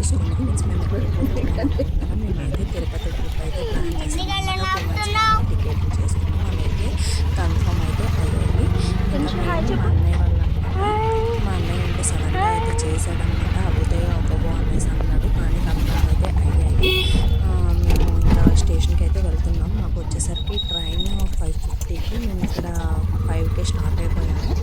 చేసుకున్నాం ఫ్రెండ్స్ మేము మేమైతే తిరుపతి ట్రిప్ అయితే ప్లాన్ చేసాం టికెట్లు చేసుకున్నాం అవైతే కన్ఫర్మ్ అయితే ఇంకా మేము మా అన్నయ్య వాళ్ళ మా అన్నయ్య ఉంటే సడన్గా అయితే చేశాడనమాట అవుతాయో అవ్వబో అనేసి అన్నాడు. కానీ కన్ఫర్మ్ అయితే అయ్యాయి. మేము ఇంకా స్టేషన్కి అయితే వెళ్తున్నాం. మాకు వచ్చేసరికి ట్రైన్ ఫైవ్ ఫిఫ్టీకి. మేము ఇక్కడ ఫైవ్కి స్టార్ట్ అయిపోయాము.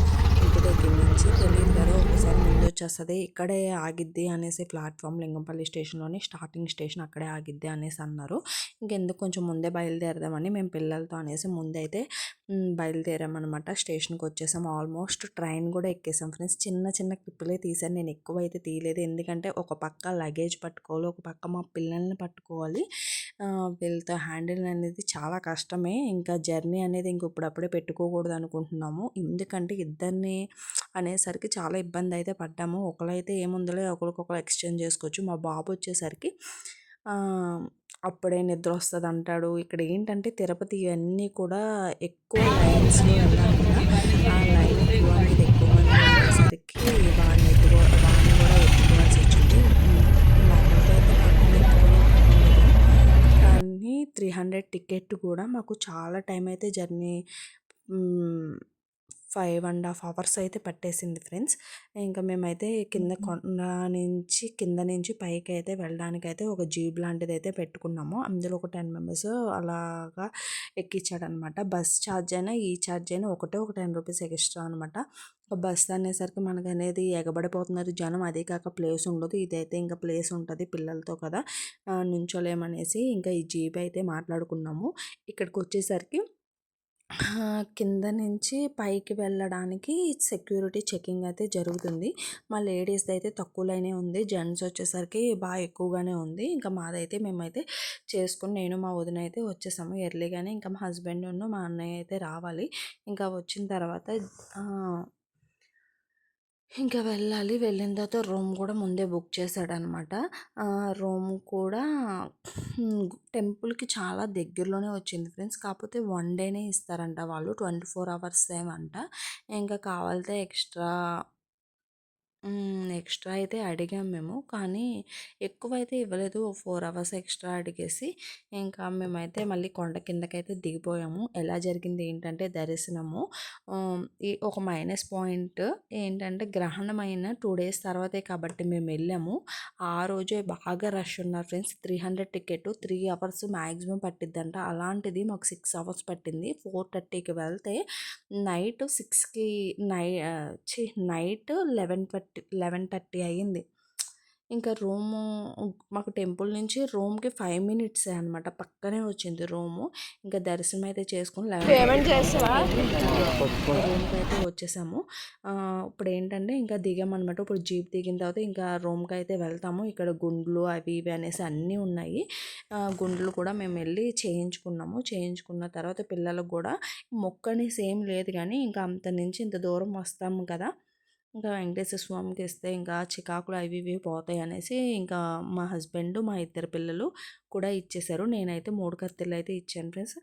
ఇంటి దగ్గర నుంచి తెలియదు కదా ఒకసారి ముందు వచ్చేస్తుంది. ఇక్కడే ఆగిద్ది అనేసి ప్లాట్ఫామ్ లింగంపల్లి స్టేషన్లోని స్టార్టింగ్ స్టేషన్ అక్కడే ఆగిద్ది అనేసి అన్నారు. ఇంకెందుకు కొంచెం ముందే బయలుదేరదామని మేము పిల్లలతో అనేసి ముందైతే బయలుదేరామన్నమాట. స్టేషన్కి వచ్చేసాం. ఆల్మోస్ట్ ట్రైన్ కూడా ఎక్కేసాం ఫ్రెండ్స్. చిన్న చిన్న క్లిప్పులే తీసాను. నేను ఎక్కువ అయితే తీయలేదు. ఎందుకంటే ఒక పక్క లగేజ్ పట్టుకోవాలి ఒక పక్క మా పిల్లల్ని పట్టుకోవాలి. వీళ్ళతో హ్యాండిల్ అనేది చాలా కష్టమే. ఇంకా జర్నీ అనేది ఇంక ఇప్పుడప్పుడే పెట్టుకోకూడదు అనుకుంటున్నాము ఎందుకంటే ఇద్దరిని అనేసరికి చాలా ఇబ్బంది అయితే పడ్డాము ఒకరైతే ఏముందిలే ఒకరికొకరు ఎక్స్చేంజ్ చేసుకోవచ్చు. మా బాబు వచ్చేసరికి అప్పుడే నిద్ర వస్తుంది అంటాడు ఇక్కడ ఏంటంటే తిరుపతి ఇవన్నీ కూడా ఎక్కువ లైన్స్లో వెళ్ళాలి ఆ లైన్ అనేది ఎక్కువ మంది ఉండేసరికి వాడిని వాడిని కూడా వచ్చింది. మామూలుగా అయితే కానీ త్రీ హండ్రెడ్ టికెట్ కూడా మాకు చాలా టైం అయితే journey five and half hours అయితే పట్టేసింది ఫ్రెండ్స్ ఇంకా మేమైతే కింద కొండ నుంచి కింద నుంచి పైకి అయితే వెళ్ళడానికి అయితే ఒక జీప్ లాంటిది అయితే పెట్టుకున్నాము. అందులో ఒక టెన్ మెంబర్స్ అలాగా ఎక్కించాడనమాట బస్ ఛార్జ్ అయినా ఈ ఛార్జ్ అయినా ఒకటే ఒక టెన్ రూపీస్ ఎక్స్ట్రా అనమాట బస్ అనేసరికి మనకు అనేది ఎగబడిపోతున్నారు జనం. అదే కాక ప్లేస్ ఉండదు. ఇదైతే ఇంకా ప్లేస్ ఉంటుంది పిల్లలతో కదా. నుంచోలేమనేసి ఇంకా ఈ జీప్ అయితే మాట్లాడుకున్నాము. ఇక్కడికి వచ్చేసరికి కింద నుంచి పైకి వెళ్ళడానికి సెక్యూరిటీ చెకింగ్ అయితే జరుగుతుంది. మా లేడీస్ది అయితే తక్కువలోనే ఉంది. జెంట్స్ వచ్చేసరికి బాగా ఎక్కువగానే ఉంది. ఇంకా మాదైతే మేమైతే చేసుకుని నేను మా వదిన అయితే వచ్చేసాము ఎర్లీగానే. ఇంకా మా హస్బెండ్ ఉన్న మా అన్నయ్య అయితే రావాలి. ఇంకా వచ్చిన తర్వాత ఇంకా వెళ్ళాలి. వెళ్ళిన తర్వాత రూమ్ కూడా ముందే బుక్ చేశాడనమాట. రూమ్ కూడా టెంపుల్కి చాలా దగ్గరలోనే వచ్చింది ఫ్రెండ్స్. కాకపోతే వన్ డేనే ఇస్తారంట వాళ్ళు. ట్వంటీ ఫోర్ అవర్స్ ఏమంట. ఇంకా కావాలితే ఎక్స్ట్రా ఎక్స్ట్రా అయితే అడిగాం మేము. కానీ ఎక్కువ అయితే ఇవ్వలేదు. ఫోర్ అవర్స్ ఎక్స్ట్రా అడిగేసి ఇంకా మేమైతే మళ్ళీ కొండ కిందకైతే దిగిపోయాము. ఎలా జరిగింది ఏంటంటే దర్శనము. ఈ ఒక మైనస్ పాయింట్ ఏంటంటే గ్రహణం టూ డేస్ తర్వాతే కాబట్టి మేము వెళ్ళాము. ఆ రోజే బాగా రష్ ఉన్నారు friends. Three hundred ticket three hours maximum పట్టిద్దంట. అలాంటిది మాకు సిక్స్ అవర్స్ పట్టింది. ఫోర్ థర్టీకి వెళ్తే నైట్ సిక్స్కి నై night eleven thirty eleven thirty అయ్యింది ఇంకా రూము మాకు టెంపుల్ నుంచి రూమ్కి ఫైవ్ మినిట్సే అనమాట పక్కనే వచ్చింది రూము. ఇంకా దర్శనం అయితే చేసుకుని పేమెంట్ రూమ్కి అయితే వచ్చేసాము. ఇప్పుడు ఏంటంటే ఇంకా దిగామన్నమాట ఇప్పుడు జీప్ దిగిన తర్వాత ఇంకా రూమ్కి అయితే వెళ్తాము. ఇక్కడ గుండ్లు అవి ఇవి అనేసి అన్నీ ఉన్నాయి. గుండ్లు కూడా మేము వెళ్ళి చేయించుకున్నాము. చేయించుకున్న తర్వాత పిల్లలకు కూడా మొక్క అనేసి ఏం లేదు కానీ ఇంకా అంత నుంచి ఇంత దూరం వస్తాము కదా. ఇంకా వెంకటేశ్వర స్వామికి ఇస్తే ఇంకా చికాకులు అవి ఇవి పోతాయి అనేసి ఇంకా మా హస్బెండ్ మా ఇద్దరు పిల్లలు కూడా ఇచ్చేశారు నేనైతే మూడు కత్తిలు అయితే ఇచ్చాను ఫ్రెండ్స్.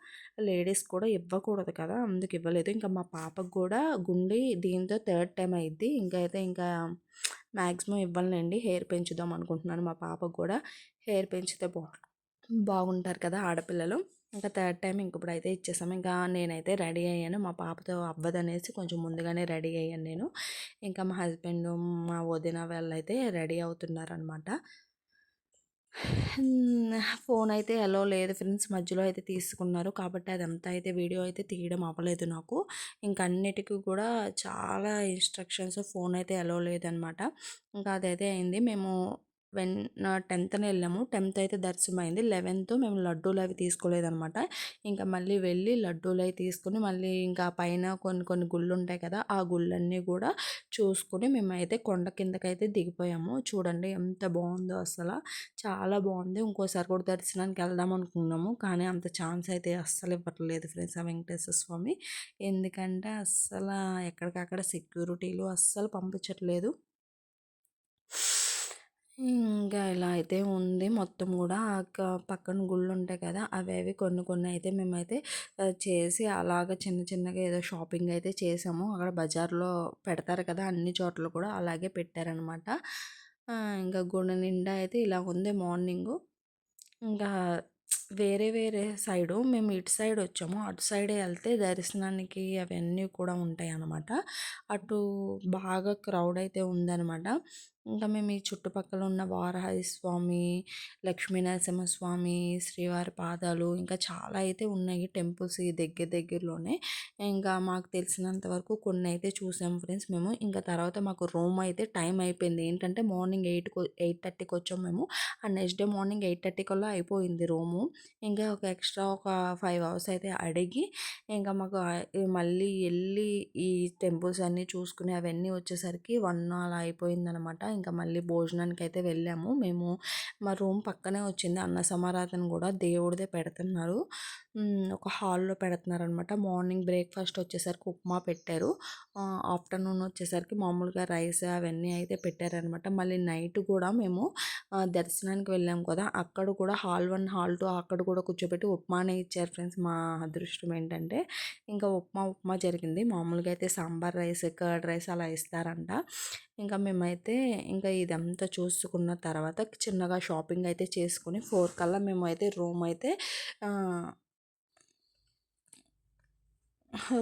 లేడీస్ కూడా ఇవ్వకూడదు కదా అందుకు ఇవ్వలేదు. ఇంకా మా పాపకు కూడా గుండి దీంతో థర్డ్ టైం అయింది ఇంకా అయితే ఇంకా మ్యాక్సిమం ఇవ్వాలండి హెయిర్ పెంచుదాం అనుకుంటున్నాను మా పాపకు కూడా. హెయిర్ పెంచితే బాగుంటారు కదా ఆడపిల్లలు. ఇంకా థర్డ్ టైం ఇంకప్పుడు అయితే ఇచ్చేసాము ఇంకా నేనైతే రెడీ అయ్యాను. మా పాపతో అవ్వదనేసి కొంచెం ముందుగానే రెడీ అయ్యాను నేను. ఇంకా మా హస్బెండ్ మా వదిన వాళ్ళు అయితే రెడీ అవుతున్నారనమాట. ఫోన్ అయితే ఎలా లేదు. ఫ్రెండ్స్ మధ్యలో అయితే తీసుకున్నారు. కాబట్టి అదంతా అయితే వీడియో అయితే తీయడం అవ్వలేదు నాకు. ఇంకా అన్నిటికీ కూడా చాలా ఇన్స్ట్రక్షన్స్ ఫోన్ అయితే ఎలా లేదనమాట. ఇంకా అదైతే అయింది. మేము వెన్ టెన్త్న వెళ్ళాము. టెన్త్ అయితే దర్శనం అయింది లెవెన్త్ మేము లడ్డూలు అవి తీసుకోలేదనమాట ఇంకా మళ్ళీ వెళ్ళి లడ్డూలు అవి తీసుకుని మళ్ళీ ఇంకా పైన కొన్ని కొన్ని గుళ్ళు ఉంటాయి కదా ఆ గుళ్ళన్నీ కూడా చూసుకుని మేమైతే కొండ కిందకైతే దిగిపోయాము. చూడండి ఎంత బాగుందో అసలు. చాలా బాగుంది. ఇంకోసారి కూడా దర్శనానికి వెళ్దాం అనుకున్నాము. కానీ అంత ఛాన్స్ అయితే అస్సలు ఇవ్వట్లేదు ఫ్రెండ్స్ ఆ వెంకటేశ్వర స్వామి. ఎందుకంటే అస్సలు ఎక్కడికక్కడ సెక్యూరిటీలు అస్సలు పంపించట్లేదు. ఇంకా ఇలా అయితే ఉంది. మొత్తం కూడా పక్కన గుళ్ళు ఉంటాయి కదా అవి అవి కొన్ని కొన్ని అయితే మేమైతే చేసి అలాగ చిన్న చిన్నగా ఏదో షాపింగ్ అయితే చేసాము. అక్కడ బజార్లో పెడతారు కదా అన్ని చోట్ల కూడా అలాగే పెట్టారనమాట. ఇంకా గుడి నిండా అయితే ఇలా ఉంది మార్నింగు. ఇంకా వేరే వేరే సైడు మేము ఇటు సైడ్ వచ్చాము. అటు సైడే వెళ్తే దర్శనానికి అవన్నీ కూడా ఉంటాయి అన్నమాట అటు బాగా క్రౌడ్ అయితే ఉందన్నమాట ఇంకా మేము ఈ చుట్టుపక్కల ఉన్న వారాహి స్వామి లక్ష్మీనరసింహ స్వామి శ్రీవారి పాదాలు ఇంకా చాలా అయితే ఉన్నాయి టెంపుల్స్ ఈ దగ్గర దగ్గరలోనే. ఇంకా మాకు తెలిసినంత వరకు కొన్ని అయితే చూసాం ఫ్రెండ్స్ మేము. ఇంకా తర్వాత మాకు రూమ్ అయితే టైం అయిపోయింది. ఏంటంటే మార్నింగ్ ఎయిట్కి ఎయిట్ థర్టీకి వచ్చాము మేము. ఆ next day morning eight thirty కల్లా అయిపోయింది రూము ఇంకా ఒక ఎక్స్ట్రా ఒక ఫైవ్ అవర్స్ అయితే అడిగి ఇంకా మాకు మళ్ళీ వెళ్ళి ఈ టెంపుల్స్ అన్నీ చూసుకుని అవన్నీ వచ్చేసరికి వన్ అలా అయిపోయిందనమాట. ఇంకా మళ్ళీ భోజనానికి అయితే వెళ్ళాము. మేము మా రూమ్ పక్కనే వచ్చింది అన్న సమారాధన కూడా దేవుడిదే పెడుతున్నారు. ఒక హాల్లో పెడుతున్నారు అనమాట మార్నింగ్ బ్రేక్ఫాస్ట్ వచ్చేసరికి ఉప్మా పెట్టారు. ఆఫ్టర్నూన్ వచ్చేసరికి మామూలుగా రైస్ అవన్నీ అయితే పెట్టారనమాట. మళ్ళీ నైట్ కూడా మేము దర్శనానికి వెళ్ళాం కదా! అక్కడ కూడా హాల్ వన్ హాల్ టూ అక్కడ కూడా కూర్చోబెట్టి ఉప్మానే ఇచ్చారు ఫ్రెండ్స్. మా అదృష్టం ఏంటంటే ఇంకా ఉప్మా ఉప్మా జరిగింది. మామూలుగా అయితే సాంబార్ రైస్ కర్డ్ రైస్ అలా ఇస్తారంట. ఇంకా మేమైతే ఇంకా ఇదంతా చూసుకున్న తర్వాత చిన్నగా షాపింగ్ అయితే చేసుకుని ఫోర్ కల్లా మేము అయితే రూమ్ అయితే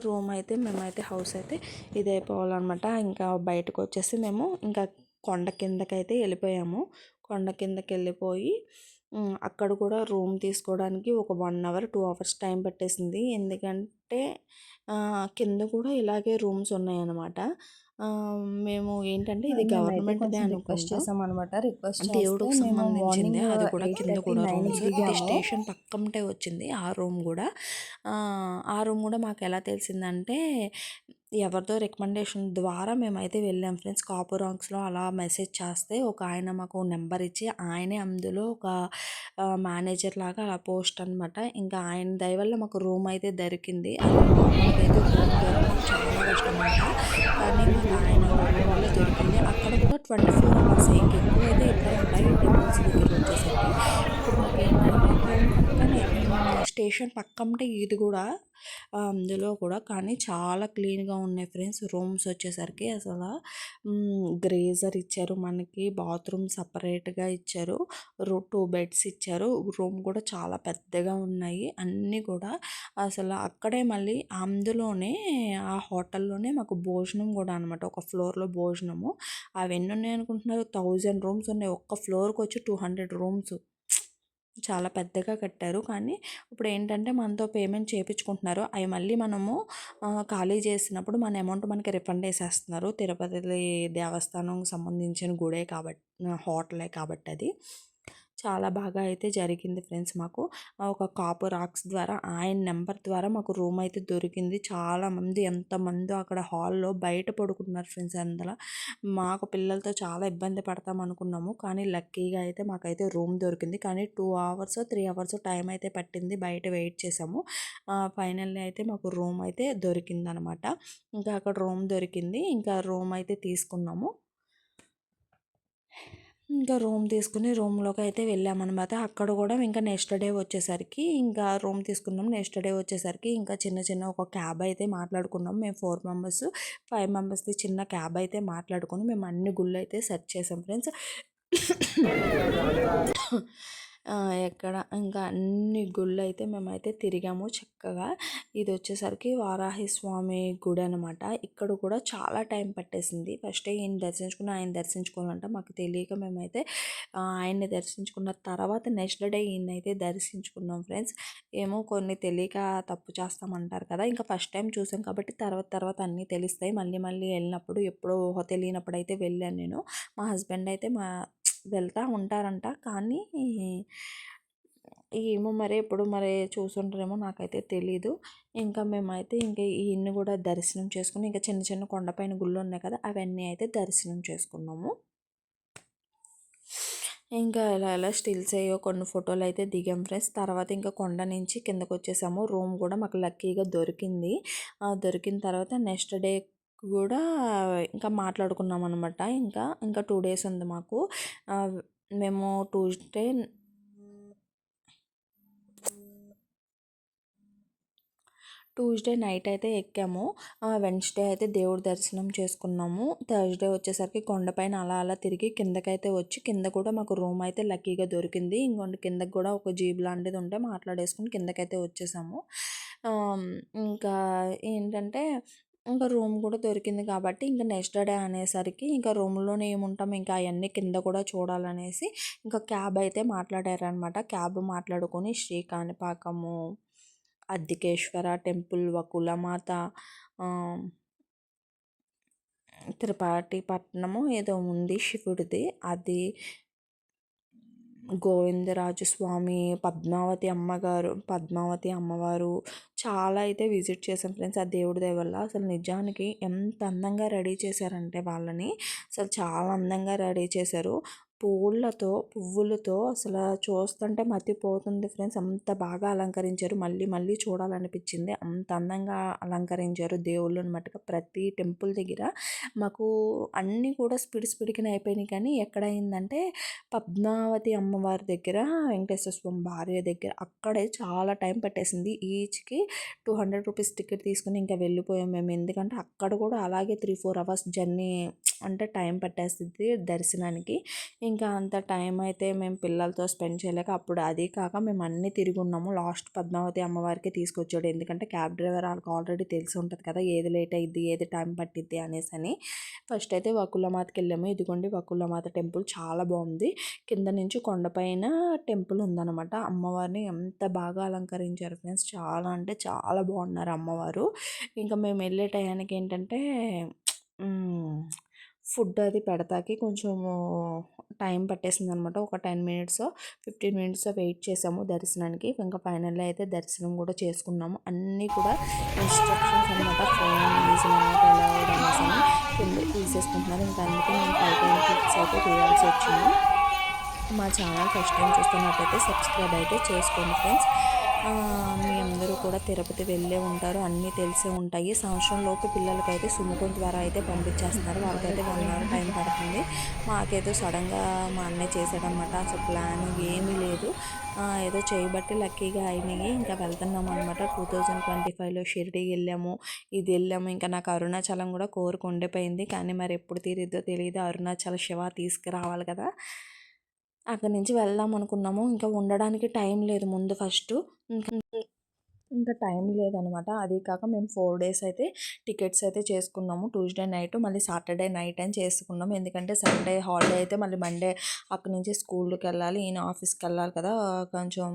రూమ్ అయితే మేమైతే హౌస్ అయితే ఇది అయిపోవాలన్నమాట. ఇంకా బయటకు వచ్చేసి మేము ఇంకా కొండ కిందకైతే వెళ్ళిపోయాము. కొండ కిందకి వెళ్ళిపోయి అక్కడ కూడా రూమ్ తీసుకోవడానికి ఒక one hour two hours time పట్టేసింది. ఎందుకంటే కింద కూడా ఇలాగే రూమ్స్ ఉన్నాయన్నమాట. మేము ఏంటంటే ఇది గవర్నమెంట్ రిక్వెస్ట్ చేసాం అనమాట రిక్వెస్ట్ దేవుడికి సంబంధించింది? అది కూడా కింద కూడా రూమ్స్ ఇది స్టేషన్ పక్కంటే వచ్చింది ఆ రూమ్ కూడా. ఆ రూమ్ కూడా మాకు ఎలా తెలిసిందంటే ఎవరిదో రికమెండేషన్ ద్వారా మేమైతే వెళ్ళాం ఫ్రెండ్స్. కాపురాంక్స్లో అలా మెసేజ్ చేస్తే ఒక ఆయన మాకు నెంబర్ ఇచ్చి ఆయనే అందులో ఒక మేనేజర్ లాగా అలా పోస్ట్ అనమాట ఇంకా ఆయన దయ వల్ల మాకు రూమ్ అయితే దొరికింది. అయితే రూమ్ చాలా కష్టం కానీ మాకు ఆయన వల్ల దొరికింది. అక్కడ కూడా ట్వంటీ ఫోర్ అవర్స్ ఇంకా ఎక్కువ అయితే ఇట్లా ఉంటాయి టెంపుల్స్ దగ్గర వచ్చేసరికి స్టేషన్ పక్కంటే ఇది కూడా అందులో కూడా. కానీ చాలా క్లీన్గా ఉన్నాయి ఫ్రెండ్స్. రూమ్స్ వచ్చేసరికి అసలు గ్రేజర్ ఇచ్చారు మనకి. బాత్రూమ్ సపరేట్గా ఇచ్చారు. రూ టూ బెడ్స్ ఇచ్చారు. రూమ్ కూడా చాలా పెద్దగా ఉన్నాయి. అన్నీ కూడా అసలు అక్కడే మళ్ళీ అందులోనే ఆ హోటల్లోనే మాకు భోజనం కూడా అనమాట. ఒక ఫ్లోర్లో భోజనము. అవన్నీ ఉన్నాయి అనుకుంటున్నారు? థౌజండ్ రూమ్స్ ఉన్నాయి. ఒక్క ఫ్లోర్కి వచ్చి టూ హండ్రెడ్ రూమ్స్. చాలా పెద్దగా కట్టారు. కానీ ఇప్పుడు ఏంటంటే మనతో పేమెంట్ చేయించుకుంటున్నారు అవి మళ్ళీ మనము ఖాళీ చేసినప్పుడు మన అమౌంట్ మనకి రిఫండ్ వేసేస్తున్నారు తిరుపతి దేవస్థానం సంబంధించిన గుడే కాబట్టి హోటలే కాబట్టి అది చాలా బాగా అయితే జరిగింది ఫ్రెండ్స్ మాకు. ఒక కాపు రాక్స్ ద్వారా ఆయన నెంబర్ ద్వారా మాకు రూమ్ అయితే దొరికింది. చాలామంది ఎంతమంది అక్కడ హాల్లో బయట పడుకుంటున్నారు ఫ్రెండ్స్ అందులో మాకు పిల్లలతో చాలా ఇబ్బంది పడతాం అనుకున్నాము. కానీ లక్కీగా అయితే మాకైతే రూమ్ దొరికింది. కానీ two hours three hours time అయితే పట్టింది. బయట వెయిట్ చేసాము. ఫైనల్లీ అయితే మాకు రూమ్ అయితే దొరికింది అనమాట ఇంకా అక్కడ రూమ్ దొరికింది. ఇంకా రూమ్ అయితే తీసుకున్నాము. ఇంకా రూమ్ తీసుకుని రూమ్లోకి అయితే వెళ్ళామన్నమాట అక్కడ కూడా ఇంకా నెక్స్ట్ డే వచ్చేసరికి ఇంకా రూమ్ తీసుకున్నాం. నెక్స్ట్ డే వచ్చేసరికి ఇంకా చిన్న చిన్న ఒక క్యాబ్ అయితే మాట్లాడుకున్నాం. మేము ఫోర్ మెంబర్స్ ఫైవ్ మెంబర్స్ది చిన్న క్యాబ్ అయితే మాట్లాడుకొని మేము అన్ని గుళ్ళు అయితే సెర్చ్ చేసాం ఫ్రెండ్స్. ఎక్కడ ఇంకా అన్ని గుళ్ళు అయితే మేమైతే తిరిగాము చక్కగా. ఇది వచ్చేసరికి వారాహి స్వామి గుడి అనమాట ఇక్కడ కూడా చాలా టైం పట్టేసింది. ఫస్ట్ ఈయన దర్శించుకుని ఆయన దర్శించుకోవాలంట మాకు తెలియక మేమైతే ఆయన్ని దర్శించుకున్న తర్వాత నెక్స్ట్ డే ఈయన అయితే దర్శించుకున్నాం ఫ్రెండ్స్. ఏమో కొన్ని తెలియక తప్పు చేస్తామంటారు కదా ఇంకా ఫస్ట్ టైం చూసాం కాబట్టి తర్వాత తర్వాత అన్నీ తెలుస్తాయి. మళ్ళీ మళ్ళీ వెళ్ళినప్పుడు ఎప్పుడో తెలియనప్పుడు అయితే వెళ్ళాను నేను. మా హస్బెండ్ అయితే మా వెళ్తూ ఉంటారంట. కానీ ఏమో మరి ఎప్పుడు మరి చూసుంటారేమో నాకైతే తెలీదు. ఇంకా మేమైతే ఇంకా ఇన్ని కూడా దర్శనం చేసుకుని ఇంకా చిన్న చిన్న కొండపైన గుళ్ళు ఉన్నాయి కదా అవన్నీ అయితే దర్శనం చేసుకున్నాము. ఇంకా ఇలా ఇలా స్టిల్స్ అయ్యో కొన్ని ఫోటోలు అయితే దిగాం ఫ్రెండ్స్. తర్వాత ఇంకా కొండ నుంచి కిందకు వచ్చేసాము రూమ్ కూడా మాకు లక్కీగా దొరికింది. దొరికిన తర్వాత నెక్స్ట్ డే కూడా ఇంకా మాట్లాడుకున్నాం అనమాట ఇంకా ఇంకా టూ డేస్ ఉంది మాకు. మేము ట్యూస్డే ట్యూస్డే నైట్ అయితే ఎక్కాము. వెన్స్డే అయితే దేవుడి దర్శనం చేసుకున్నాము. థర్స్డే వచ్చేసరికి కొండపైన అలా అలా తిరిగి కిందకైతే వచ్చి కింద కూడా మాకు రూమ్ అయితే లక్కీగా దొరికింది. ఇంకొంటి కిందకి కూడా ఒక జీబ్ లాంటిది ఉంటే మాట్లాడేసుకుని కిందకైతే వచ్చేసాము. ఇంకా ఏంటంటే ఇంకా రూమ్ కూడా దొరికింది కాబట్టి ఇంకా నెక్స్ట్ డే అనేసరికి ఇంకా రూమ్లోనే ఏముంటాం ఇంకా అవన్నీ కింద కూడా చూడాలనేసి ఇంకా క్యాబ్ అయితే మాట్లాడారనమాట క్యాబ్ మాట్లాడుకొని శ్రీ కాణిపాకము అద్దికేశ్వర టెంపుల్ వకులమాత తిరుపతి పట్టణము ఏదో ఉంది శివుడిది. అది గోవిందరాజు స్వామి పద్మావతి అమ్మగారు పద్మావతి అమ్మవారు చాలా అయితే విజిట్ చేశాను ఫ్రెండ్స్. ఆ దేవుడి దయ వల్ల అసలు నిజానికి ఎంత అందంగా రెడీ చేశారంటే వాళ్ళని. అసలు చాలా అందంగా రెడీ చేశారు. పూలతో పువ్వులతో అసలు చూస్తుంటే మతిపోతుంది ఫ్రెండ్స్. అంత బాగా అలంకరించారు. మళ్ళీ మళ్ళీ చూడాలనిపించింది. అంత అందంగా అలంకరించారు దేవుళ్ళని మటుకు ప్రతి టెంపుల్ దగ్గర మాకు అన్నీ కూడా స్పీడ్ స్పీడ్గా అయిపోయినాయి. కానీ ఎక్కడైందంటే పద్మావతి అమ్మవారి దగ్గర వెంకటేశ్వర స్వామి భార్య దగ్గర అక్కడే చాలా టైం పట్టేసింది. ఈచ్కి టూ హండ్రెడ్ రూపీస్ టికెట్ తీసుకుని ఇంకా వెళ్ళిపోయాం మేము. ఎందుకంటే అక్కడ కూడా అలాగే త్రీ ఫోర్ అవర్స్ జర్నీ అంటే టైం పట్టేస్తుంది దర్శనానికి. ఇంకా అంత టైం అయితే మేము పిల్లలతో స్పెండ్ చేయలేక అప్పుడు అది కాక మేము అన్నీ తిరిగి ఉన్నాము. లాస్ట్ పద్మావతి అమ్మవారికి తీసుకొచ్చాడు. ఎందుకంటే క్యాబ్ డ్రైవర్ వాళ్ళకి ఆల్రెడీ తెలిసి ఉంటుంది కదా ఏది లేట్ అయ్యిద్ది ఏది టైం పట్టిద్ది అనేసి అని ఫస్ట్ అయితే వకులమాతకి వెళ్ళాము. ఇదిగోండి వకులమాత టెంపుల్ చాలా బాగుంది. కింద నుంచి కొండపైన టెంపుల్ ఉందన్నమాట. అమ్మవారిని ఎంత బాగా అలంకరించారు ఫ్రెండ్స్. చాలా అంటే చాలా బాగున్నారు అమ్మవారు. ఇంకా మేము వెళ్ళే టయానికి ఏంటంటే ఫుడ్ అది పెడతాకి కొంచెము టైం పట్టేసింది అనమాట ఒక ten minutes fifteen minutes wait చేసాము దర్శనానికి. ఇంకా ఫైనల్లీ అయితే దర్శనం కూడా చేసుకున్నాము. అన్నీ కూడా ఇన్స్ట్రక్షన్స్ అనమాట. ఫోన్ యూజ్ కింద తీసేసుకుంటున్నారు. ఇంకా అందుకే నేను ఫైవ్ క్లిప్స్ అయితే తీయాల్సి వచ్చింది. మా ఛానల్ ఫస్ట్ టైం చూస్తున్నట్టయితే సబ్స్క్రైబ్ అయితే చేసుకోండి ఫ్రెండ్స్. మీ అందరూ కూడా తిరుపతి వెళ్ళే ఉంటారు. అన్నీ తెలిసే ఉంటాయి. సంవత్సరంలోపు పిల్లలకి పిల్లలకైతే సుముఖం ద్వారా అయితే పంపించేస్తున్నారు. వాళ్ళకైతే వన్ అవర్ టైం పడుతుంది. మాకేదో సడన్గా మా అన్నయ్య చేశాడనమాట అసలు ప్లాన్ ఏమీ లేదు. ఏదో చేయబట్టి లక్కీగా అయినాయి. ఇంకా వెళ్తున్నాం అనమాట టూ థౌజండ్ ట్వంటీ ఫైవ్లో షిరిడి వెళ్ళాము. ఇది వెళ్ళాము. ఇంకా నాకు అరుణాచలం కూడా కోరిక ఉండిపోయింది. కానీ మరి ఎప్పుడు తీరిద్దో తెలియదు అరుణాచల శివ తీసుకురావాలి కదా. అక్కడి నుంచి వెళ్దాం అనుకున్నాము. ఇంకా ఉండడానికి టైం లేదు ముందు ఫస్ట్. ఇంకా టైం లేదనమాట. అది కాక మేము ఫోర్ డేస్ అయితే టికెట్స్ అయితే చేసుకున్నాము. ట్యూస్డే నైట్ మళ్ళీ సాటర్డే నైట్ అని చేసుకున్నాము ఎందుకంటే సండే హాలిడే అయితే మళ్ళీ మండే అక్కడి నుంచి స్కూల్కి వెళ్ళాలి. ఈయన ఆఫీస్కి వెళ్ళాలి కదా. కొంచెం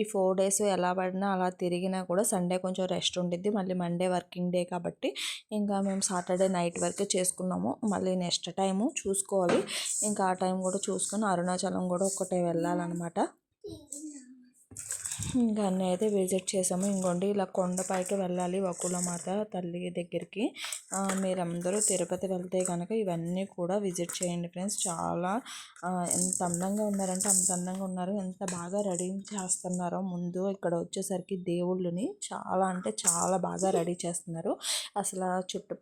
ఈ ఫోర్ డేస్ ఎలా పడినా అలా తిరిగినా కూడా సండే కొంచెం రెస్ట్ ఉండిద్ది. మళ్ళీ మండే వర్కింగ్ డే కాబట్టి ఇంకా మేము సాటర్డే నైట్ వరకు చేసుకున్నాము. మళ్ళీ నెక్స్ట్ టైము చూసుకోవాలి. ఇంకా ఆ టైం కూడా చూసుకొని అరుణాచలం కూడా ఒకటే వెళ్ళాలన్నమాట. ఇంకా అన్నీ అయితే విజిట్ చేసాము. ఇంకోండి ఇలా కొండపైకి వెళ్ళాలి వకులమాత తల్లి దగ్గరికి. మీరందరూ తిరుపతి వెళ్తే కనుక ఇవన్నీ కూడా విజిట్ చేయండి ఫ్రెండ్స్. చాలా ఎంత అందంగా ఉన్నారంటే అంత అందంగా ఉన్నారు. ఎంత బాగా రెడీ చేస్తున్నారో ముందు ఇక్కడ వచ్చేసరికి దేవుళ్ళని చాలా అంటే చాలా బాగా రెడీ చేస్తున్నారు. అసలు చుట్టూ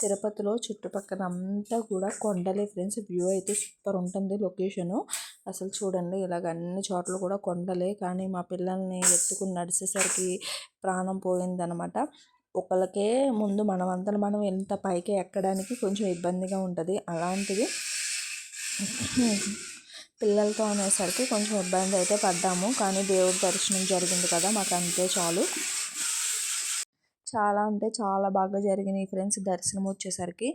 తిరుపతిలో చుట్టుపక్కల అంతా కూడా కొండలే ఫ్రెండ్స్. వ్యూ అయితే సూపర్ ఉంటుంది లొకేషను. అసలు చూడండి ఇలాగ అన్ని చోట్ల కూడా కొండలే. కానీ మా పిల్లల్ని ఎత్తుకుని నడిచేసరికి ప్రాణం పోయిందనమాట. ఒకళ్ళకే ముందు మనమంతా మనం ఎంత పైకి ఎక్కడానికి కొంచెం ఇబ్బందిగా ఉంటుంది. అలాంటిది పిల్లలతో అనేసరికి కొంచెం ఇబ్బంది అయితే పడ్డాము. కానీ దేవుడి దర్శనం జరిగింది కదా మాకు అంతే చాలు. చాలా అంటే చాలా బాగా జరిగినాయి ఫ్రెండ్స్ దర్శనం వచ్చేసరికి.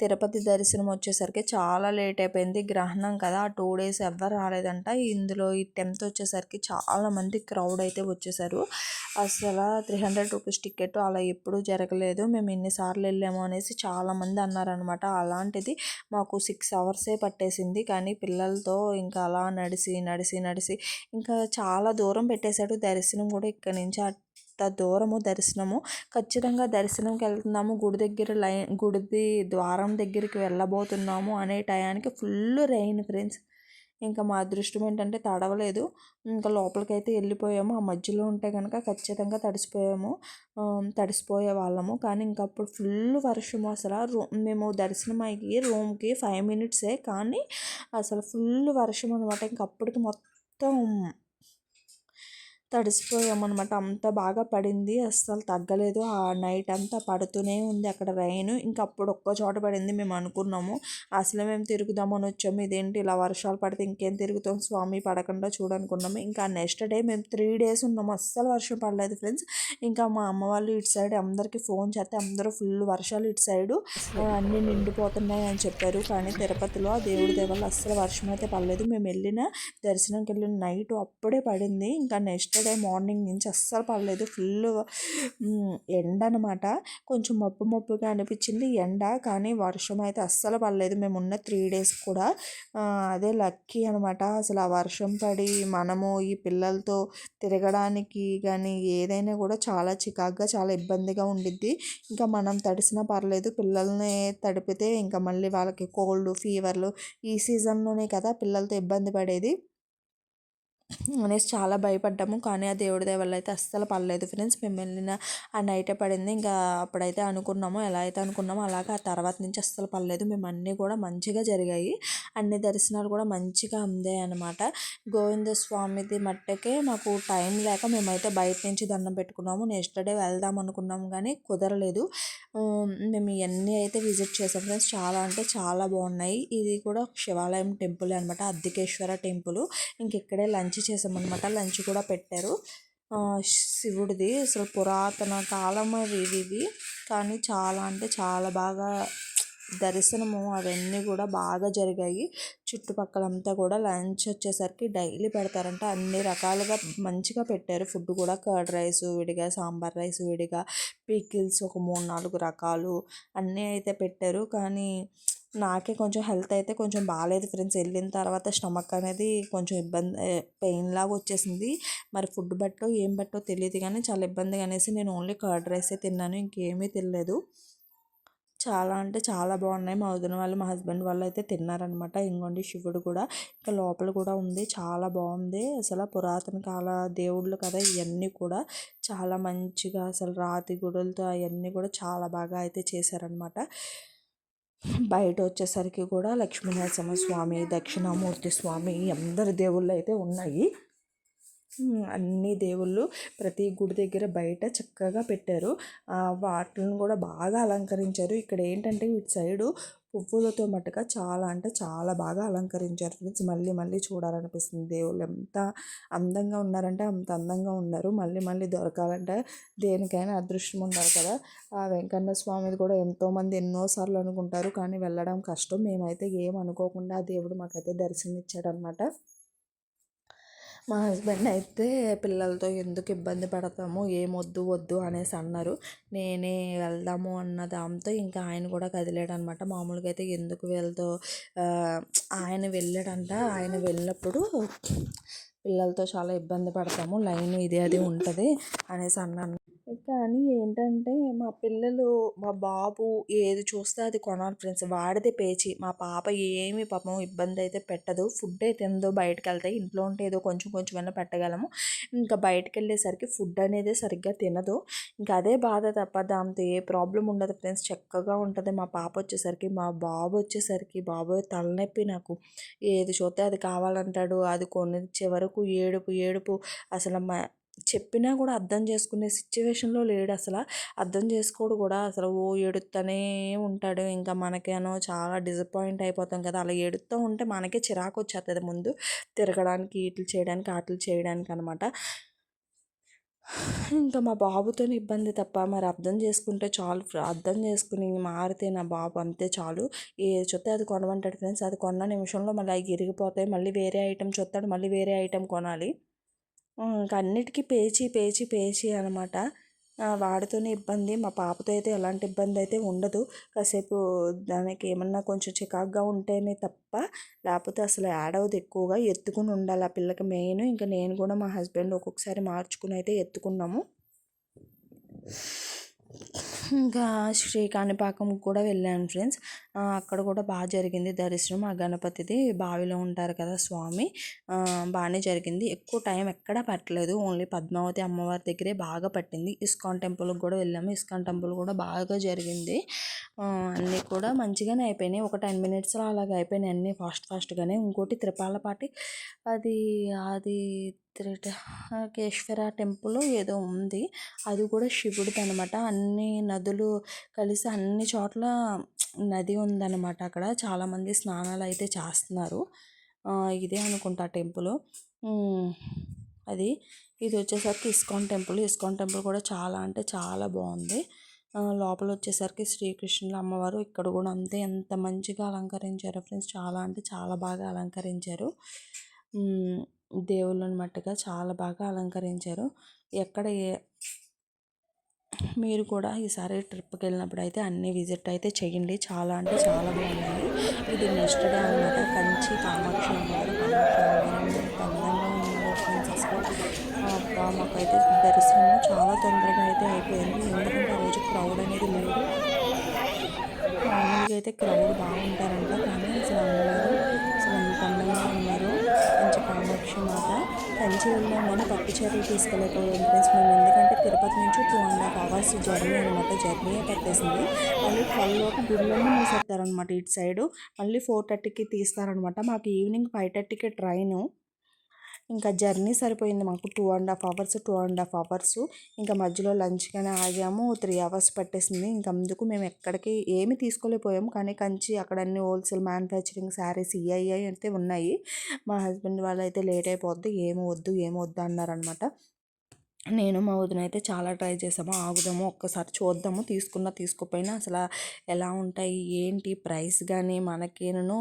తిరుపతి దర్శనం వచ్చేసరికి చాలా లేట్ అయిపోయింది. గ్రహణం కదా ఆ టూ డేస్ ఎవరు రాలేదంట. ఇందులో ఈ టెన్త్ వచ్చేసరికి చాలామంది క్రౌడ్ అయితే వచ్చేసారు. అసలు త్రీ హండ్రెడ్ రూపీస్ టికెట్ అలా ఎప్పుడూ జరగలేదు. మేము ఎన్నిసార్లు వెళ్ళాము అనేసి చాలామంది అన్నారనమాట అలాంటిది మాకు సిక్స్ అవర్సే పట్టేసింది. కానీ పిల్లలతో ఇంకా అలా నడిచి నడిచి నడిసి ఇంకా చాలా దూరం పెట్టేశాడు. దర్శనం కూడా ఇక్కడ నుంచి అంత దూరము దర్శనము. ఖచ్చితంగా దర్శనంకి వెళ్తున్నాము. గుడి దగ్గర లైన్ గుడిది ద్వారం దగ్గరికి వెళ్ళబోతున్నాము అనే టయానికి ఫుల్ రెయిన్ ఫ్రెండ్స్ ఇంకా మా అదృష్టం ఏంటంటే తడవలేదు. ఇంకా లోపలికైతే వెళ్ళిపోయాము. ఆ మధ్యలో ఉంటే కనుక ఖచ్చితంగా తడిసిపోయాము. తడిసిపోయే వాళ్ళము. కానీ ఇంకప్పుడు ఫుల్ వర్షము అసలు. రూమ్ మేము దర్శనం అయ్యి రూమ్కి ఫైవ్ మినిట్సే కానీ అసలు ఫుల్ వర్షం అనమాట ఇంకప్పటికి మొత్తం తడిసిపోయామన్నమాట. అంత బాగా పడింది. అస్సలు తగ్గలేదు. ఆ నైట్ అంతా పడుతూనే ఉంది అక్కడ రైన్. ఇంకా అప్పుడు ఒక్క చోట పడింది మేము అనుకున్నాము. అసలు మేము తిరుగుదామని వచ్చాము. ఇదేంటి ఇలా వర్షాలు పడితే ఇంకేం తిరుగుతాం? స్వామి పడకుండా చూడనుకున్నాము. ఇంకా నెక్స్ట్ డే మేము త్రీ డేస్ ఉన్నాము. అస్సలు వర్షం పడలేదు ఫ్రెండ్స్. ఇంకా మా అమ్మ వాళ్ళు ఇటు సైడ్ అందరికీ ఫోన్ చేస్తే అందరూ ఫుల్ వర్షాలు ఇటు సైడు అన్నీ నిండిపోతున్నాయి అని చెప్పారు. కానీ తిరుపతిలో ఆ దేవుడి దేవాళ్ళు అస్సలు వర్షం అయితే పడలేదు. మేము వెళ్ళిన దర్శనంకి వెళ్ళిన నైట్ అప్పుడే పడింది. ఇంకా నెక్స్ట్ సాటర్డే మార్నింగ్ నుంచి అస్సలు పడలేదు. ఫుల్ ఎండ అనమాట కొంచెం మబ్బు మబ్బుగా అనిపించింది ఎండ కానీ వర్షం అయితే అస్సలు పడలేదు. మేము ఉన్న త్రీ డేస్ కూడా అదే లక్కీ అనమాట అసలు ఆ వర్షం పడి మనము ఈ పిల్లలతో తిరగడానికి కానీ ఏదైనా కూడా చాలా చికాగ్గా చాలా ఇబ్బందిగా ఉండిద్ది. ఇంకా మనం తడిసినా పర్లేదు. పిల్లల్ని తడిపితే ఇంకా మళ్ళీ వాళ్ళకి కోల్డ్ ఫీవర్లు ఈ సీజన్లోనే కదా పిల్లలతో ఇబ్బంది పడేది. అనేసి చాలా భయపడ్డాము. కానీ ఆ దేవుడి దయ వల్ల అయితే అస్సలు పడలేదు ఫ్రెండ్స్. మేము వెళ్ళిన ఆ నైటే పడింది. ఇంకా అప్పుడైతే అనుకున్నాము. ఎలా అయితే అనుకున్నామో అలాగే ఆ తర్వాత నుంచి అస్సలు పడలేదు. మేము అన్నీ కూడా మంచిగా జరిగాయి. అన్ని దర్శనాలు కూడా మంచిగా అందాయి అనమాట గోవింద స్వామిది మట్టకే మాకు టైం లేక మేమైతే బయట నుంచి దండం పెట్టుకున్నాము. నెక్స్ట్ డే వెళ్దాం అనుకున్నాము కానీ కుదరలేదు. మేము ఇవన్నీ అయితే విజిట్ చేసాం ఫ్రెండ్స్. చాలా అంటే చాలా బాగున్నాయి. ఇది కూడా శివాలయం టెంపుల్ అనమాట అద్దికేశ్వర టెంపుల్. ఇంకెక్కడే లంచ్ లంచ్ చేసామన్నమాట. లంచ్ కూడా పెట్టారు. శివుడిది. అసలు పురాతన కాలం అవి ఇవి. కానీ చాలా అంటే చాలా బాగా దర్శనము అవన్నీ కూడా బాగా జరిగాయి. చుట్టుపక్కలంతా కూడా లంచ్ వచ్చేసరికి డైలీ పెడతారంట. అన్ని రకాలుగా మంచిగా పెట్టారు. ఫుడ్ కూడా కర్డ్ రైస్ విడిగా సాంబార్ రైస్ విడిగా పికిల్స్ ఒక మూడు నాలుగు రకాలు అన్నీ అయితే పెట్టారు. కానీ నాకే కొంచెం హెల్త్ అయితే కొంచెం బాగాలేదు ఫ్రెండ్స్. వెళ్ళిన తర్వాత స్టమక్ అనేది కొంచెం ఇబ్బంది పెయిన్ లాగా వచ్చేసింది. మరి ఫుడ్ బట్టో ఏం బట్టో తెలియదు కానీ చాలా ఇబ్బందిగా అనేసి నేను ఓన్లీ కర్డ్ రైసే తిన్నాను. ఇంకేమీ తినలేదు. చాలా అంటే చాలా బాగున్నాయి. మా వదిన వాళ్ళు మా హస్బెండ్ వాళ్ళు అయితే తిన్నారనమాట. ఇంకోండి శివుడు కూడా. ఇంకా లోపల కూడా ఉంది. చాలా బాగుంది. అసలు పురాతన కాల దేవుళ్ళు కదా ఇవన్నీ కూడా. చాలా మంచిగా అసలు రాతి గుడులతో అవన్నీ కూడా చాలా బాగా అయితే చేశారనమాట. బయట వచ్చేసరికి కూడా లక్ష్మీనరసింహ స్వామి దక్షిణామూర్తి స్వామి అందరి దేవుళ్ళు అయితే ఉన్నాయి. అన్ని దేవుళ్ళు ప్రతి గుడి దగ్గర బయట చక్కగా పెట్టారు. వాటిని కూడా బాగా అలంకరించారు. ఇక్కడ ఏంటంటే ఇటు సైడు పువ్వులతో మట్టుగా చాలా అంటే చాలా బాగా అలంకరించారు ఫ్రెండ్స్. మళ్ళీ మళ్ళీ చూడాలనిపిస్తుంది. దేవుళ్ళు ఎంత అందంగా ఉన్నారంటే అంత అందంగా ఉన్నారు. మళ్ళీ మళ్ళీ దొరకాలంటే దేనికైనా అదృష్టం ఉన్నారు కదా. ఆ వెంకన్న స్వామిది కూడా ఎంతోమంది ఎన్నోసార్లు అనుకుంటారు. కానీ వెళ్ళడం కష్టం. మేమైతే ఏం అనుకోకుండా ఆ దేవుడు మాకైతే దర్శనం ఇచ్చాడనమాట మా హస్బెండ్ అయితే పిల్లలతో ఎందుకు ఇబ్బంది పడతాము ఏమొద్దు వద్దు అనేసి అన్నారు. నేనే వెళ్దాము అన్న దాంతో ఇంకా ఆయన కూడా కదిలేడు అనమాట మామూలుగా అయితే ఎందుకు వెళ్తూ ఆయన వెళ్ళాడంట. ఆయన వెళ్ళినప్పుడు పిల్లలతో చాలా ఇబ్బంది పడతాము లైన్ ఇది అది ఉంటుంది అనేసి అన్నాను. కానీ ఏంటంటే మా పిల్లలు మా బాబు ఏది చూస్తే అది కొనాలి ఫ్రెండ్స్. వాడితే పేచి మా పాప ఏమి పాపం ఇబ్బంది అయితే పెట్టదు. ఫుడ్ అయితే ఎందో బయటకు వెళ్తాయి. ఇంట్లో ఉంటే ఏదో కొంచెం కొంచెమైనా పెట్టగలము. ఇంకా బయటకు వెళ్ళేసరికి ఫుడ్ అనేది సరిగ్గా తినదు. ఇంకా అదే బాధ తప్ప దాంతో ఏ ప్రాబ్లం ఉండదు ఫ్రెండ్స్. చక్కగా ఉంటుంది. మా పాప వచ్చేసరికి మా బాబు వచ్చేసరికి బాబు తలనొప్పి నాకు. ఏది చూస్తే అది కావాలంటాడు. అది కొనిచ్చే వరకు ఏడుపు ఏడుపు. అసలు మా చెప్పినా కూడా అర్థం చేసుకునే సిచ్యువేషన్లో లేడు అసలు. అర్థం చేసుకోడు కూడా. అసలు ఓ ఏడుస్తూనే ఉంటాడు. ఇంకా మనకేనో చాలా డిసప్పాయింట్ అయిపోతాం కదా. అలా ఏడుస్తూ ఉంటే మనకే చిరాకు వచ్చేస్తుంది ముందు. తిరగడానికి ఇట్లు చేయడానికి ఆటలు చేయడానికి అనమాట ఇంకా మా బాబుతో ఇబ్బంది తప్ప మరి అర్థం చేసుకుంటే చాలు. అర్థం చేసుకుని మారితే నా బాబు అంతే చాలు. ఏ చూస్తే అది కొనమంటాడు ఫ్రెండ్స్. అది కొన్న నిమిషంలో మళ్ళీ అవి ఇరిగిపోతాయి మళ్ళీ వేరే ఐటెం చూస్తాడు మళ్ళీ వేరే ఐటెం కొనాలి. ఇంకా అన్నిటికీ పేచి పేచి పేచి అనమాట. వాడితోనే ఇబ్బంది. మా పాపతో అయితే ఎలాంటి ఇబ్బంది అయితే ఉండదు. కాసేపు దానికి ఏమన్నా కొంచెం చికాగ్గా ఉంటేనే తప్ప లేకపోతే అసలు యాడ్ అవ్వదు ఎక్కువగా. ఎత్తుకుని ఉండాలి ఆ పిల్లకి మెయిన్. ఇంకా నేను కూడా మా హస్బెండ్ ఒక్కొక్కసారి మార్చుకుని అయితే ఎత్తుకున్నాము. ఇంకా శ్రీ కాణిపాకం కూడా వెళ్ళాను ఫ్రెండ్స్. అక్కడ కూడా బాగా జరిగింది దర్శనం. ఆ గణపతిది బావిలో ఉంటారు కదా స్వామి. బాగానే జరిగింది. ఎక్కువ టైం ఎక్కడా పట్టలేదు. ఓన్లీ పద్మావతి అమ్మవారి దగ్గరే బాగా పట్టింది. ఇస్కాన్ టెంపుల్కి కూడా వెళ్ళాము. ఇస్కాన్ టెంపుల్ కూడా బాగా జరిగింది. అన్నీ కూడా మంచిగానే అయిపోయినాయి. ఒక టెన్ మినిట్స్లో అలాగ అయిపోయినాయి అన్నీ ఫాస్ట్ ఫాస్ట్గానే ఇంకోటి త్రిపాలపాటి అది అది త్రిటకేశ్వర టెంపుల్ ఏదో ఉంది. అది కూడా శివుడిది అనమాట అన్ని నదులు కలిసి అన్ని చోట్ల నది ఉందన్నమాట అక్కడ. చాలామంది స్నానాలు అయితే చేస్తున్నారు. ఇదే అనుకుంటా టెంపుల్. అది ఇది వచ్చేసరికి ఇస్కాన్ టెంపుల్. ఇస్కాన్ టెంపుల్ కూడా చాలా అంటే చాలా బాగుంది. లోపల వచ్చేసరికి శ్రీకృష్ణుల అమ్మవారు ఇక్కడ కూడా అంతే. ఎంత మంచిగా అలంకరించారు ఫ్రెండ్స్ చాలా అంటే చాలా బాగా అలంకరించారు. దేవుళ్ళని మట్టుగా చాలా బాగా అలంకరించారు. ఎక్కడ ఏ మీరు కూడా ఈసారి ట్రిప్కి వెళ్ళినప్పుడు అయితే అన్ని విజిట్ అయితే చేయండి. చాలా అంటే చాలా బాగున్నాయి. ఇది నెక్స్ట్ డే అనమాట కంచి కామాక్షి అమ్మవారు మాకైతే దర్శనం చాలా తొందరగా అయితే అయిపోయింది. ఎందుకంటే ఆ రోజు క్రౌడ్ అనేది లేదు. మామూలుగా అయితే క్రౌడ్ బాగుంటారంట కానీ అసలు అమ్మవారు అసలు అంత అందంగా ఉన్నారు. మంచి కామాక్షి మాత కంచి వెళ్ళామని పట్టు చీరలు తీసుకెళ్ళిపోయాం ఫ్రెండ్స్ మేము ఎందుకంటే తిరుపతి నుంచి two and half hours journey అనమాట జర్నీ పట్టేసింది. మళ్ళీ ట్వెల్వ్లోకి గుడిలోనే మూసేస్తారనమాట ఇటు సైడు మళ్ళీ ఫోర్ థర్టీకి తీస్తారనమాట మాకు ఈవినింగ్ ఫైవ్ థర్టీకి ట్రైను ఇంకా జర్నీ సరిపోయింది మాకు two and half hours two and half hours. ఇంకా మధ్యలో లంచ్ కానీ ఆగాము త్రీ అవర్స్ పట్టేసింది. ఇంకా అందుకు మేము ఎక్కడికి ఏమి తీసుకోలేకపోయాము. కానీ కంచి అక్కడ అన్ని హోల్సేల్ మ్యానుఫ్యాక్చరింగ్ శారీస్ ఇఐఐ అయితే ఉన్నాయి. మా హస్బెండ్ వాళ్ళు అయితే లేట్ అయిపోద్ది ఏమి వద్దు ఏమి వద్దు అన్నారనమాట నేను మా వదిన అయితే చాలా ట్రై చేసాము. ఆగుదాము ఒక్కసారి చూద్దాము తీసుకున్న తీసుకోపోయినా అసలు ఎలా ఉంటాయి ఏంటి ప్రైస్ కానీ మనకేను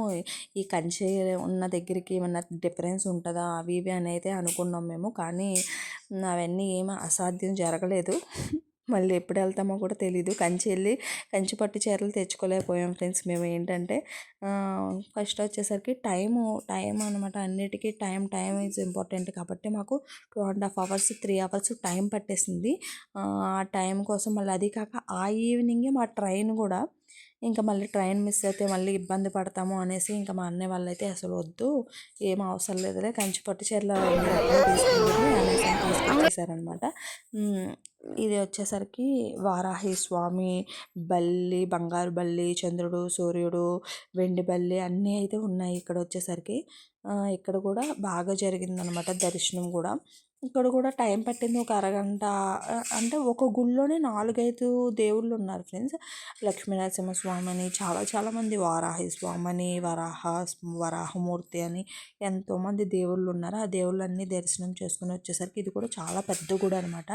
ఈ కంచె ఉన్న దగ్గరికి ఏమన్నా డిఫరెన్స్ ఉంటుందా అవి ఇవి అని అయితే అనుకున్నాం మేము. కానీ అవన్నీ ఏమీ అసాధ్యం జరగలేదు. మళ్ళీ ఎప్పుడు వెళ్తామో కూడా తెలీదు. కంచి వెళ్ళి కంచి పట్టు చీరలు తెచ్చుకోలేకపోయాం ఫ్రెండ్స్ మేము. ఏంటంటే ఫస్ట్ వచ్చేసరికి టైము టైం అనమాట అన్నిటికీ టైం టైం ఈజ్ ఇంపార్టెంట్ కాబట్టి మాకు two and half hours three hours time పట్టేసింది. ఆ టైం కోసం మళ్ళీ అది కాక ఆ ఈవినింగే మా ట్రైన్ కూడా ఇంకా మళ్ళీ ట్రైన్ మిస్ అయితే మళ్ళీ ఇబ్బంది పడతాము అనేసి ఇంకా మా అన్నయ్య వాళ్ళైతే అసలు వద్దు ఏం అవసరం లేదులే కంచి పట్టు చీరలు అనేసి తీసుకొచ్చేసారనమాట. ఇది వచ్చేసరికి వారాహి స్వామి బల్లి బంగారు బల్లి చంద్రుడు సూర్యుడు వెండి బల్లి అన్నీ అయితే ఉన్నాయి ఇక్కడ వచ్చేసరికి. ఇక్కడ కూడా బాగా జరిగిందనమాట దర్శనం కూడా. ఇక్కడ కూడా టైం పట్టింది ఒక అరగంట. అంటే ఒక గుళ్ళోనే నాలుగైదు దేవుళ్ళు ఉన్నారు ఫ్రెండ్స్. లక్ష్మీనరసింహ స్వామి అని చాలా చాలామంది వారాహి స్వామి అని వరాహ వరాహమూర్తి అని ఎంతోమంది దేవుళ్ళు ఉన్నారు. ఆ దేవుళ్ళన్నీ దర్శనం చేసుకుని వచ్చేసరికి ఇది కూడా చాలా పెద్ద గుడి అనమాట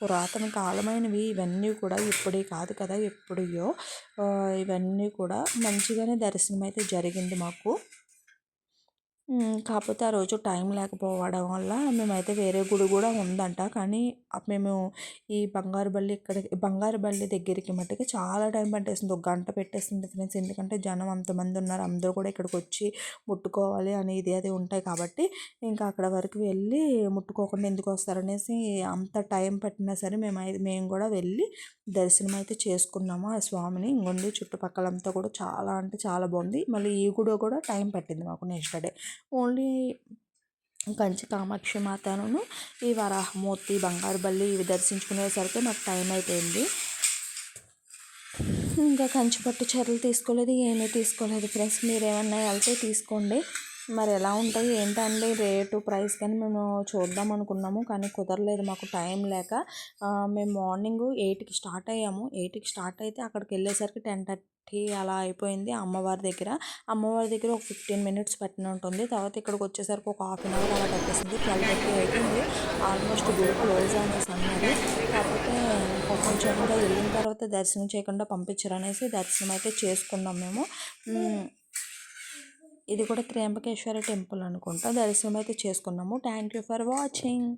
పురాతన కాలమైనవి ఇవన్నీ కూడా ఇప్పుడే కాదు కదా ఎప్పుడో ఇవన్నీ కూడా మంచిగానే దర్శనం అయితే జరిగింది మాకు. కాకపోతే ఆ రోజు టైం లేకపోవడం వల్ల మేమైతే వేరే గుడి కూడా ఉందంట. కానీ మేము ఈ బంగారు బల్లి ఇక్కడ బంగారు బల్లి దగ్గరికి మట్టుకు చాలా టైం పట్టేసింది. ఒక గంట పెట్టేసింది ఫ్రెండ్స్. ఎందుకంటే జనం అంతమంది ఉన్నారు. అందరూ కూడా ఇక్కడికి వచ్చి ముట్టుకోవాలి అని ఇది అది ఉంటాయి కాబట్టి ఇంకా అక్కడ వరకు వెళ్ళి ముట్టుకోకుండా ఎందుకు వస్తారనేసి అంత టైం పట్టినా సరే మేము మేము కూడా వెళ్ళి దర్శనం అయితే చేసుకున్నాము. ఆ స్వామిని ఇంకొండి చుట్టుపక్కలంతా కూడా చాలా అంటే చాలా బాగుంది. మళ్ళీ ఈ గుడి కూడా టైం పట్టింది మాకు next day. Only Kanchi Kamakshi మాతను ఈ వరాహమూర్తి బంగారుబల్లి ఇవి దర్శించుకునేసరికి నాకు టైం అయిపోయింది. ఇంకా కంచి పట్టు చీరలు తీసుకోలేదు ఏమీ తీసుకోలేదు. ఫ్రెండ్స్ మీరు ఏమన్నా వెళ్తే తీసుకోండి. మరి ఎలా ఉంటాయి ఏంటండి రేటు ప్రైస్ కానీ మేము చూద్దాం అనుకున్నాము. కానీ కుదరలేదు మాకు టైం లేక మేము మార్నింగ్ ఎయిట్కి స్టార్ట్ అయ్యాము. ఎయిట్కి స్టార్ట్ అయితే అక్కడికి వెళ్ళేసరికి టెన్ థర్టీ అలా అయిపోయింది అమ్మవారి దగ్గర. అమ్మవారి దగ్గర ఒక ఫిఫ్టీన్ మినిట్స్ పట్టిన ఉంటుంది. తర్వాత ఇక్కడికి వచ్చేసరికి ఒక హాఫ్ అన్ అవర్ అలా పట్టేసింది. ట్వెల్వ్ థర్టీ అయిపోయింది. ఆల్మోస్ట్ డోర్ క్లోజ్ అనేసి అన్నారు. కాకపోతే కొంచెం వెళ్ళిన తర్వాత దర్శనం చేయకుండా పంపించారు అనేసి దర్శనం అయితే చేసుకున్నాం మేము. ఇది కూడా త్ర్యంబకేశ్వర టెంపుల్ అనుకుంటా. దర్శనం అయితే చేసుకున్నాము. Thank you for watching